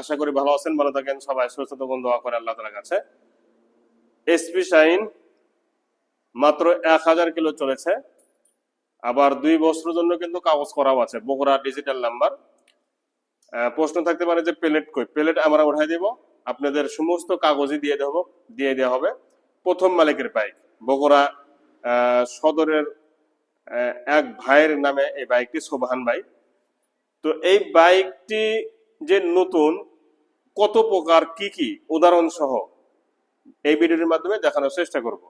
আশা করি ভালো আছেন, ভালো থাকেন, সবাই সুস্থ থাকুন, দোয়া করে আল্লাহ কাছে। এসপি শাইন মাত্র এক হাজার কিলো চলেছে। আবার দুই বছরের জন্য কিন্তু কাগজ করাও আছে, বগুড়া ডিজিটাল নাম্বার প্রশ্ন থাকতে পারে যে প্লেট কই? প্লেট আমরা উঠাই দেব, আপনাদের সমস্ত কাগজই দিয়ে দেবো, দিয়ে দেওয়া হবে। প্রথম মালিকের বাইক বগুড়া সদরের এক ভাইয়ের নামে এই বাইকটি সোবাহান বাইক তো এই বাইকটি যে নতুন, কত প্রকার, কি কি? উদাহরণ সহ এই ভিডিওটির মাধ্যমে দেখানোর চেষ্টা করব।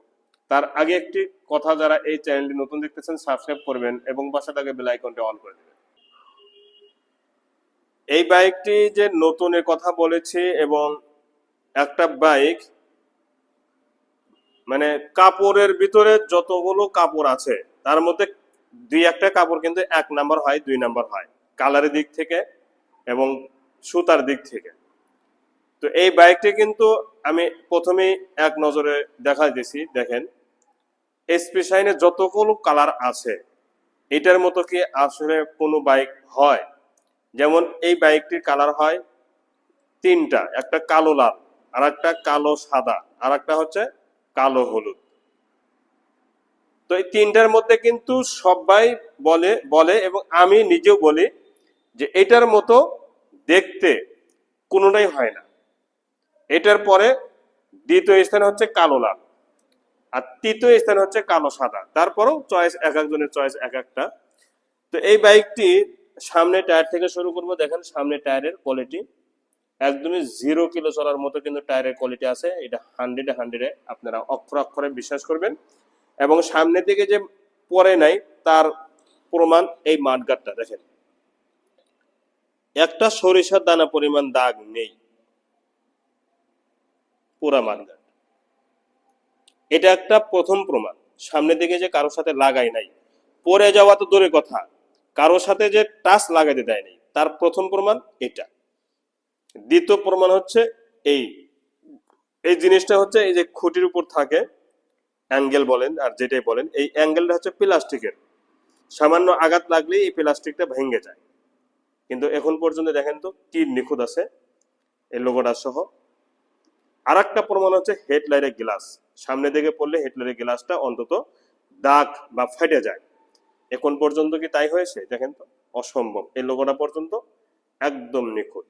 তার আগে একটি কথা যারা এই চ্যানেলটি নতুন দেখতেছেন, সাবস্ক্রাইব করবেন এবং পাশে থাকে বেল আইকনটি অন করে দেবেন। এই বাইকটি যে নতুনের কথা বলেছি এবং একটা বাইক মানে কাপড়ের ভিতরে যতগুলো কাপড় আছে, তার মধ্যে দুই একটা কাপড় কিন্তু এক নাম্বার হয়, দুই নাম্বার হয়। কালারের দিক থেকে এবং সুতার দিক থেকে। তো এই বাইকটি কিন্তু আমি প্রথমেই এক নজরে দেখা দিয়েছি দেখেন। এসপি শাইনে যতগুলো কালার আছে, এটার মতো কি আসলে কোনো বাইক হয়? যেমন এই বাইকটির কালার হয় তিনটা, একটা কালো লাল, আর একটা কালো সাদা, আর একটা হচ্ছে কালো হলুদ। তো এই তিনটার মধ্যে কিন্তু সবাই বলে বলে এবং আমি নিজেও বলি যে এটার মতো দেখতে কোনোটাই হয় না। এটার পরে দ্বিতীয় স্থান হচ্ছে কালো লাল আর তৃতীয় স্থান হচ্ছে কালো সাদা। তারপরেও চয়েস এক একজনের চয়েস এক একটা। তো এই বাইকটি সামনে টায়ার থেকে শুরু করব। দেখেন সামনে টায়ারের কোয়ালিটি একদমই জিরো কিলো চলার মতো কিন্তু টায়ারের কোয়ালিটি আছে। এটা হান্ড্রেডে হান্ড্রেডে আপনারা অক্ষর অক্ষরে বিশ্বাস করবেন। এবং সামনে থেকে যে পরে নাই, তার প্রমাণ এই মাঠগাটটা দেখেন। একটা সরিষার দানা পরিমাণ দাগ নেই। পুরা মাঠগাট এটা একটা প্রথম প্রমাণ। সামনে দিকে যে কারোর সাথে লাগাই নাই পরে যাওয়া তো দূরে কথা। কারোর সাথে যে টাচ লাগাইতে দেয় নাই, তার প্রথম প্রমাণ এটা। দ্বিতীয় প্রমাণ হচ্ছে এই। এই জিনিসটা হচ্ছে এই যে খুঁটির উপর থাকে অ্যাঙ্গেল বলেন আর যেটাই বলেন, এই অ্যাঙ্গেলটা হচ্ছে প্লাস্টিকের। সামান্য আঘাত লাগলেই এই প্লাস্টিকটা ভেঙে যায়। কিন্তু এখন পর্যন্ত দেখেন তো কি নিখুঁত আছে, এই লোগোটা সহ। আর একটা প্রমাণ হচ্ছে হেডলাইটের গ্লাস সামনে দিকে পড়লে হেডলাইটের গ্লাসটা অন্তত দাগ বা ফেটে যায়। এখন পর্যন্ত কি তাই হয়েছে? দেখেন তো, অসম্ভব। এই লোগোটা পর্যন্ত একদম নিখুঁত।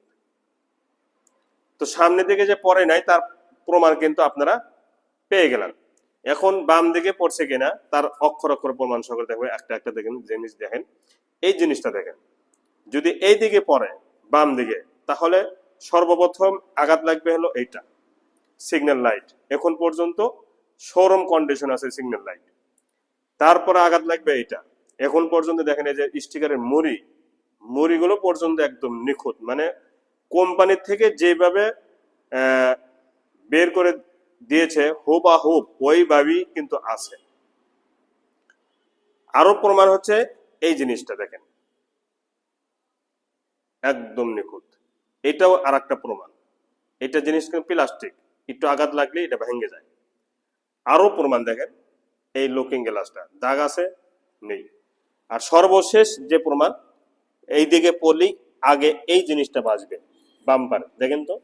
তো সামনে দিকে যে পড়ে নাই, তার প্রমাণ কিন্তু আপনারা পেয়ে গেলেন। এখন বাম দিকে পড়ছে কিনা, তার অক্ষর অক্ষর প্রমাণ সহকারে দেখবে। একটা একটা দেখেন, জিনিস দেখেন। এই জিনিসটা দেখেন। যদি এই দিকে পড়ে, বাম দিকে, তাহলে সর্বপ্রথম আঘাত লাগবে হলো এইটা সিগন্যাল লাইট এখন পর্যন্ত শোরুম কন্ডিশন আছে সিগন্যাল লাইট তারপরে আঘাত লাগবে এইটা। এখন পর্যন্ত দেখেন এই যে স্টিকারের মুড়ি, মুড়িগুলো পর্যন্ত একদম নিখুঁত। মানে কোম্পানির থেকে যেভাবে বের করে দিয়েছে হুবা হুব ওইভাবেই কিন্তু আছে। আরও প্রমাণ হচ্ছে এই জিনিসটা দেখেন। একদম নিখুঁত। এটাও আর একটা প্রমাণ। এটা জিনিস কিন্তু প্লাস্টিক। একটু আঘাত লাগলে এটা ভেঙে যায়। আরও প্রমাণ দেখেন, এই লুকিং গ্লাসটা। দাগ আছে? নেই। আর সর্বশেষ যে প্রমাণ, এই দিকে পড়লেই আগে এই জিনিসটা বাঁচবে। বাম্পার, দেখেন তো?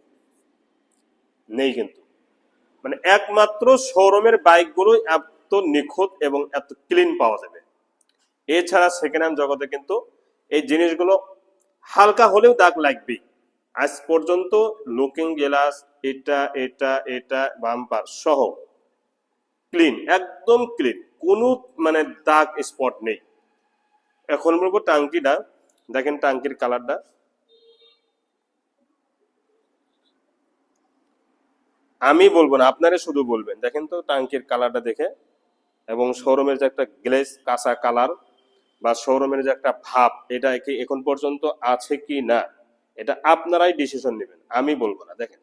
নেই কিন্তু। মানে একমাত্র শোরুমের বাইকগুলো এত নিখুঁত এবং এত ক্লিন পাওয়া যাবে। এছাড়া সেকেন্ড হ্যান্ড জগতে কিন্তু এই জিনিসগুলো হালকা হলেও দাগ লাগবেই আজ পর্যন্ত লুকিং গ্লাস এটা এটা এটা বাম্পার সহ ক্লিন একদম ক্লিন কোনো মানে দাগ স্পট নেই। এখন বলব টাঙ্কিটা, দেখেন টাঙ্কির কালারটা আমি বলব না, আপনারা শুধু বলবেন। দেখেন তো টাঙ্কির কালারটা দেখে, এবং শোরুমের যে একটা গ্লেস কাঁচা কালার বা শোরুমের যে একটা ভাব, এটা কি এখন পর্যন্ত আছে কি না, এটা আপনারাই ডিসিশন নেবেন। আমি বলব না, দেখেন।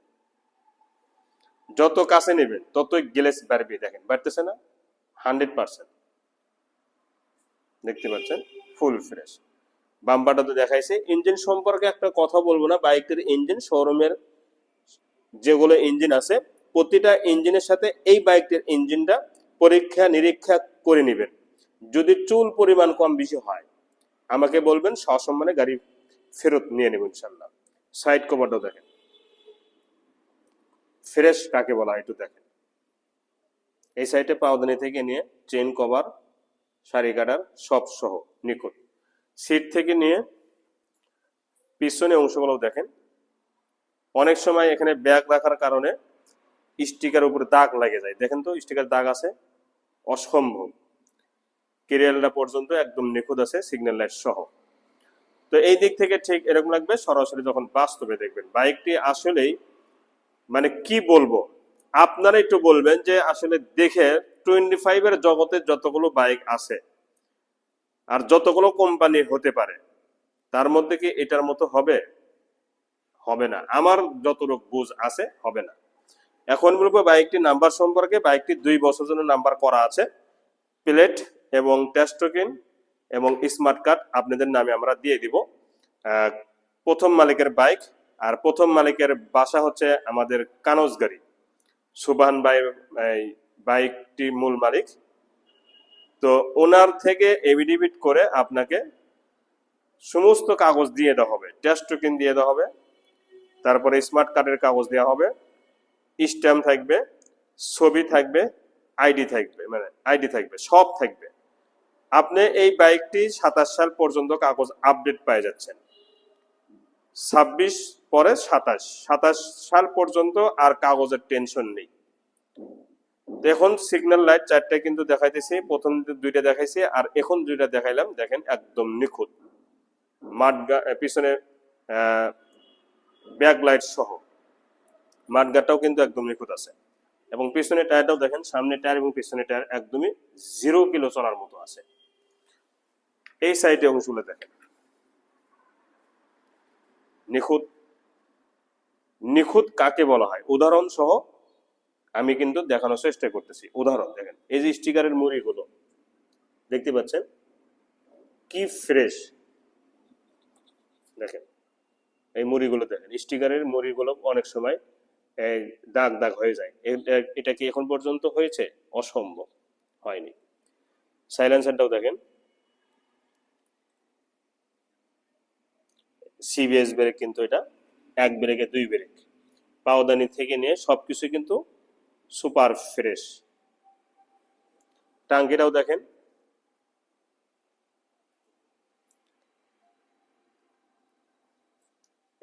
যত কাছে নেবেন, ততই গ্লেস বাড়বে, দেখেন। বাড়তেছে না? হান্ড্রেড পার্সেন্ট দেখতে পাচ্ছেন? ফুল ফ্রেশ বাম্পারটা তো দেখাইছে। ইঞ্জিন সম্পর্কে একটা কথা বলব না। বাইকের ইঞ্জিন শোরুমের যেগুলো ইঞ্জিন আছে, প্রতিটা ইঞ্জিনের সাথে এই বাইকটির ইঞ্জিনটা পরীক্ষা নিরীক্ষা করে নেবেন। যদি চুল পরিমাণ কম বেশি হয়, আমাকে বলবেন সসম্মানে গাড়ি ফেরত নিয়ে নেব ইনশাল্লাহ সাইড কভারটাও দেখেন। ফ্রেশ কাকে বলা একটু দেখেন। এই সাইডে পাওদানি থেকে নিয়ে চেন কভার, শাড়ি কাটার সব সহ নিখুঁত। সিট থেকে নিয়ে পিছনে অংশগুলো দেখেন। অনেক সময় এখানে ব্যাগ রাখার কারণে স্টিকার উপরে দাগ লাগে যায়। দেখেন তো স্টিকার দাগ আছে। অসম্ভব। কেরিয়ালটা পর্যন্ত একদম নিখুঁত আছে সিগন্যাল লাইট সহ। তো এই দিক থেকে ঠিক এরকম লাগবে, সরাসরি যখন বাস্তবে দেখবেন। বাইকটি আসলেই মানে কি বলব, আপনারা একটু বলবেন যে আসলে দেখে টোয়েন্টি ফাইভের জগতে যতগুলো বাইক আছে, আর যতগুলো কোম্পানি হতে পারে, তার মধ্যে কি এটার মতো হবে? হবে না। আমার যতটুকু বুঝ আছে, হবে না। এখন বলব বাইকটি নাম্বার সম্পর্কে, বাইকটি দুই বছর জন্য নাম্বার করা আছে। প্লেট এবং টেস্টোকিন এবং স্মার্ট কার্ড আপনাদের নামে আমরা দিয়ে দিব। প্রথম মালিকের বাইক আর প্রথম মালিকের বাসা হচ্ছে আমাদের কানজগাড়ি সুবাহান ভাই বাইকটি মূল মালিক। তো ওনার থেকে এভিডিভিট করে আপনাকে সমস্ত কাগজ দিয়ে দেওয়া হবে। টেস্ট টোকেন দিয়ে দেওয়া হবে, তারপরে স্মার্ট কার্ডের কাগজ দেওয়া হবে স্ট্যাম্প থাকবে, ছবি থাকবে আইডি থাকবে মানে আইডি থাকবে, সব থাকবে। আপনি এই বাইকটি সাতাশ সাল পর্যন্ত কাগজ আপডেট পাই যাচ্ছেন। ছাব্বিশ পরে সাতাশ। সাতাশ সাল পর্যন্ত আর কাগজের টেনশন নেই। এখন সিগন্যাল লাইট চারটে কিন্তু দেখাইতেছি। প্রথম দুইটা দেখাইছি আর এখন দুইটা দেখাইলাম। দেখেন, একদম নিখুঁত। মাঠ পিছনে ব্যাক লাইট সহ। মাঠগাটাও কিন্তু একদম নিখুঁত আছে। এবং পিছনে টায়ারটাও দেখেন, সামনে টায়ার এবং পিছনে টায়ার একদমই জিরো কিলো চলার মতো আছে। এই সাইডে অংশগুলো দেখেন। নিখুঁত নিখুঁত কাকে বলা হয়? উদাহরণ সহ আমি কিন্তু দেখানোর চেষ্টা করতেছি। উদাহরণ দেখেন, এই যে স্টিকারের মুড়িগুলো, দেখতে পাচ্ছেন? কি ফ্রেশ দেখেন, এই মুড়িগুলো দেখেন, স্টিকারের মুড়িগুলো অনেক সময় দাগ দাগ হয়ে যায়। এটা কি এখন পর্যন্ত হয়েছে? অসম্ভব, হয়নি। সাইলেন্সারটাও দেখেন। সিবিএস ব্রেক কিন্তু এটা, এক ব্রেকে দুই ব্রেক পাওদানি থেকে নিয়ে সবকিছু কিন্তু সুপার ফ্রেশ টাঙ্কিটাও দেখেন।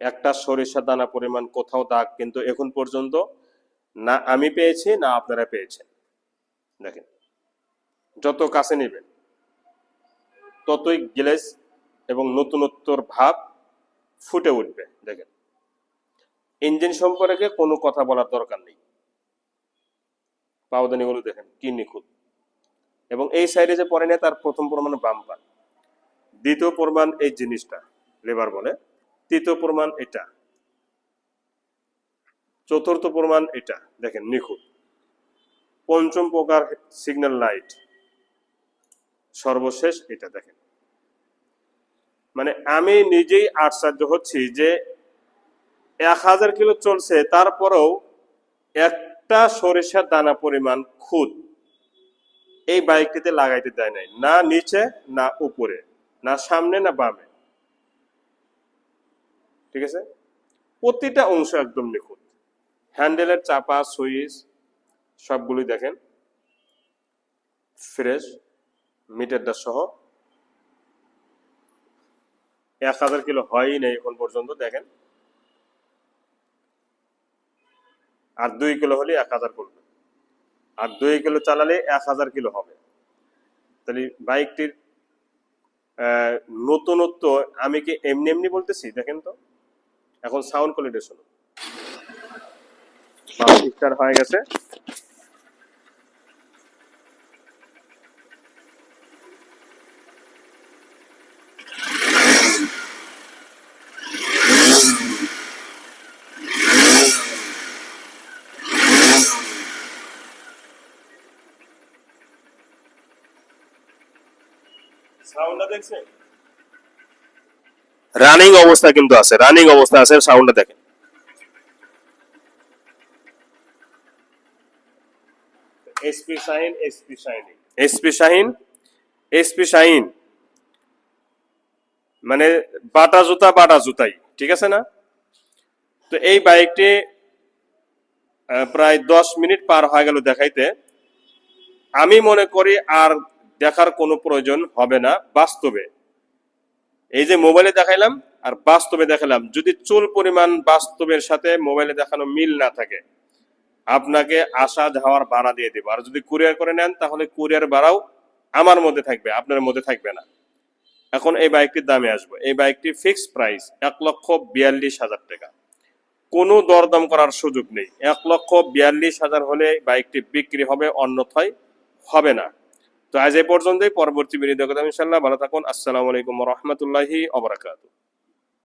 একটা সরিষা দানা পরিমাণ, কোথাও দাগ কিন্তু এখন পর্যন্ত না আমি পেয়েছি, না আপনারা পেয়েছেন। দেখেন, যত কাছে নেবেন, ততই গ্লেজ এবং নতুনত্বর ভাব ফুটে উঠবে, দেখেন। ইঞ্জিন সম্পর্কে কোনো কথা বলার দরকার নেই। পাওদানিগুলো দেখেন, কি নিখুঁত। এবং এই সাইডে যে পরে নেয় তার প্রথম প্রমাণ বাম্পার। দ্বিতীয় প্রমাণ এই জিনিসটা, লেবার বলে। তৃতীয় প্রমাণ এটা। চতুর্থ প্রমাণ এটা, দেখেন, নিখুঁত। পঞ্চম প্রকার সিগন্যাল লাইট সর্বশেষ এটা, দেখেন। মানে আমি নিজেই আশ্চর্য হচ্ছি যে এক হাজার কিলো চলছে, তারপরেও একটা সরিষার দানা পরিমাণ খুদ এই বাইকটিতে লাগাইতে দেয় নাই, না নিচে, না উপরে, না সামনে, না বামে। ঠিক আছে? প্রতিটা অংশ একদম নিখুঁত। হ্যান্ডেলের চাপা, সুইচ সবগুলি দেখেন। ফ্রেশ, মিটারটা সহ এক হাজার কিলো হয়ই নাই এখন পর্যন্ত, দেখেন। আর দুই কিলো হলে এক হাজার করবে। আর দুই কিলো চালালে এক হাজার কিলো হবে। তাহলে বাইকটির নতুনত্ব আমি কি এমনি এমনি বলতেছি? দেখেন তো। এখন সাউন্ড কোয়ালিটি শুনুন। হয়ে গেছে। রানিং অবস্থা কিন্তু আছে রানিং অবস্থা আছে সাউন্ডটা দেখেন। SP Shahin SP Shahin. SP Shahin SP Shahin. মানে বাটা জুতা বাটা জুতাই ঠিক আছে না? তো এই বাইকটি প্রায় দশ মিনিট পার হয়ে গেল দেখাইতে। আমি মনে করি আর দেখার কোনো প্রয়োজন হবে না বাস্তবে। এই যে মোবাইলে দেখাইলাম আর বাস্তবে দেখালাম, যদি চুল পরিমাণ বাস্তবের সাথে মোবাইলে দেখানো মিল না থাকে, আপনাকে আসা যাওয়ার ভাড়া দিয়ে দেবো। আর যদি কুরিয়ার করে নেন, তাহলে কুরিয়ার ভাড়াও আমার মধ্যে থাকবে, আপনার মধ্যে থাকবে না। এখন এই বাইকটির দামে আসব। এই বাইকটি ফিক্সড প্রাইস এক লক্ষ বিয়াল্লিশ হাজার টাকা। কোনো দরদাম করার সুযোগ নেই। এক লক্ষ বিয়াল্লিশ হাজার হলে বাইকটি বিক্রি হবে, অন্যথায় হবে না। তো আজ এই পর্যন্তই। পরবর্তী বিনিয়োগ ইনশাল্লাহ ভালো থাকুন। আসসালামু আলাইকুম রহমতুল্লাহি